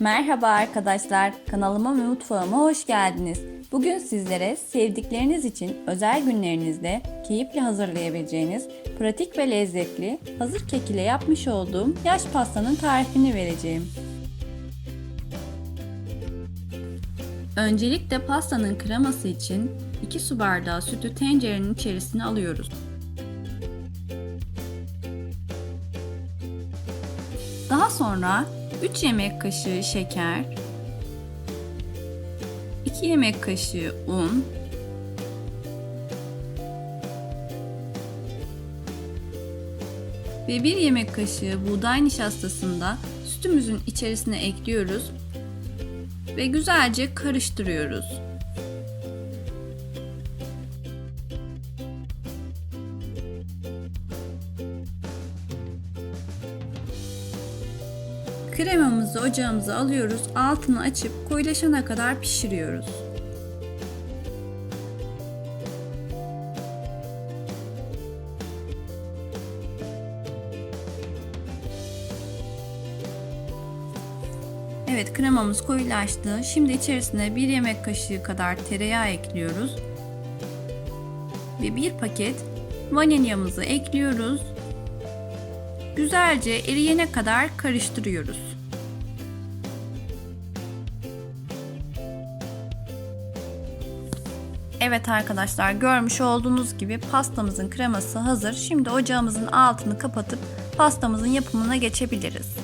Merhaba arkadaşlar, kanalıma ve mutfağıma hoş geldiniz. Bugün sizlere sevdikleriniz için özel günlerinizde keyifle hazırlayabileceğiniz pratik ve lezzetli hazır kek ile yapmış olduğum yaş pastanın tarifini vereceğim. Öncelikle pastanın kreması için 2 su bardağı sütü tencerenin içerisine alıyoruz. Daha sonra 3 yemek kaşığı şeker, 2 yemek kaşığı un, ve 1 yemek kaşığı buğday nişastasını da sütümüzün içerisine ekliyoruz ve güzelce karıştırıyoruz. Kremamızı ocağımıza alıyoruz. Altını açıp koyulaşana kadar pişiriyoruz. Evet kremamız koyulaştı. Şimdi içerisine bir yemek kaşığı kadar tereyağı ekliyoruz. Ve bir paket vanilyamızı ekliyoruz. Güzelce eriyene kadar karıştırıyoruz. Evet arkadaşlar görmüş olduğunuz gibi pastamızın kreması hazır. Şimdi ocağımızın altını kapatıp pastamızın yapımına geçebiliriz.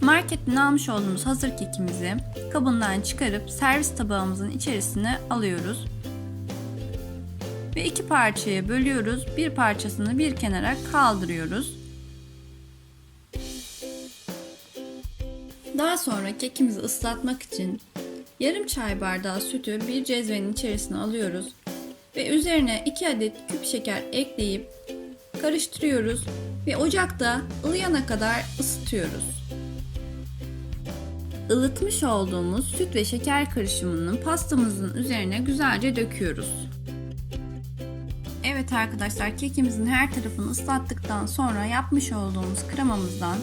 Marketten almış olduğumuz hazır kekimizi kabından çıkarıp servis tabağımızın içerisine alıyoruz. Ve iki parçaya bölüyoruz. Bir parçasını bir kenara kaldırıyoruz. Daha sonra kekimizi ıslatmak için yarım çay bardağı sütü bir cezvenin içerisine alıyoruz ve üzerine 2 adet küp şeker ekleyip karıştırıyoruz ve ocakta ılıyana kadar ısıtıyoruz. Ilıtmış olduğumuz süt ve şeker karışımını pastamızın üzerine güzelce döküyoruz. Evet arkadaşlar kekimizin her tarafını ıslattıktan sonra yapmış olduğumuz kremamızdan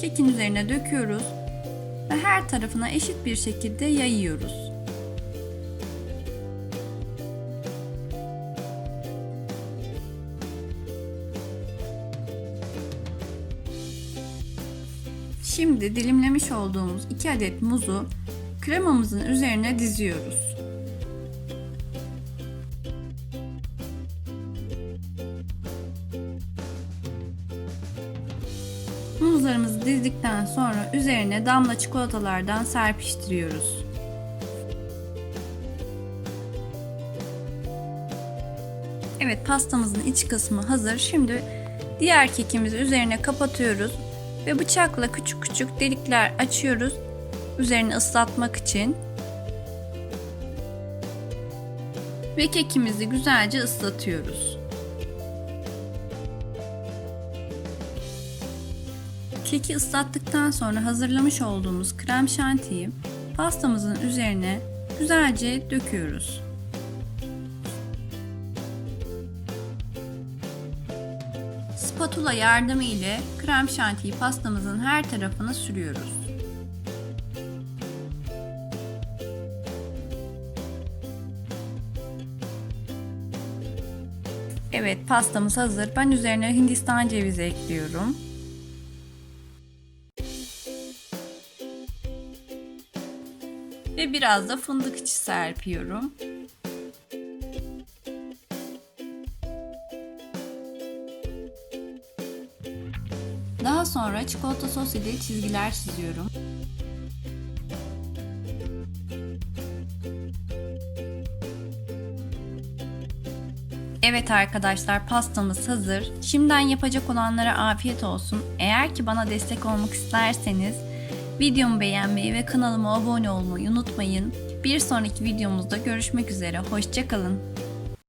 kekin üzerine döküyoruz ve her tarafına eşit bir şekilde yayıyoruz. Şimdi dilimlemiş olduğumuz 2 adet muzu kremamızın üzerine diziyoruz. Muzlarımızı dizdikten sonra üzerine damla çikolatalardan serpiştiriyoruz. Evet pastamızın iç kısmı hazır. Şimdi diğer kekimizi üzerine kapatıyoruz ve bıçakla küçük küçük delikler açıyoruz üzerini ıslatmak için. Ve kekimizi güzelce ıslatıyoruz. Keki ıslattıktan sonra hazırlamış olduğumuz krem şantiyi pastamızın üzerine güzelce döküyoruz. Spatula yardımı ile krem şantiyi pastamızın her tarafına sürüyoruz. Evet pastamız hazır. Ben üzerine hindistan cevizi ekliyorum. Ve biraz da fındık içi serpiyorum. Daha sonra çikolata sos ile çizgiler çiziyorum. Evet arkadaşlar pastamız hazır. Şimdiden yapacak olanlara afiyet olsun. Eğer ki bana destek olmak isterseniz videomu beğenmeyi ve kanalıma abone olmayı unutmayın. Bir sonraki videomuzda görüşmek üzere. Hoşçakalın.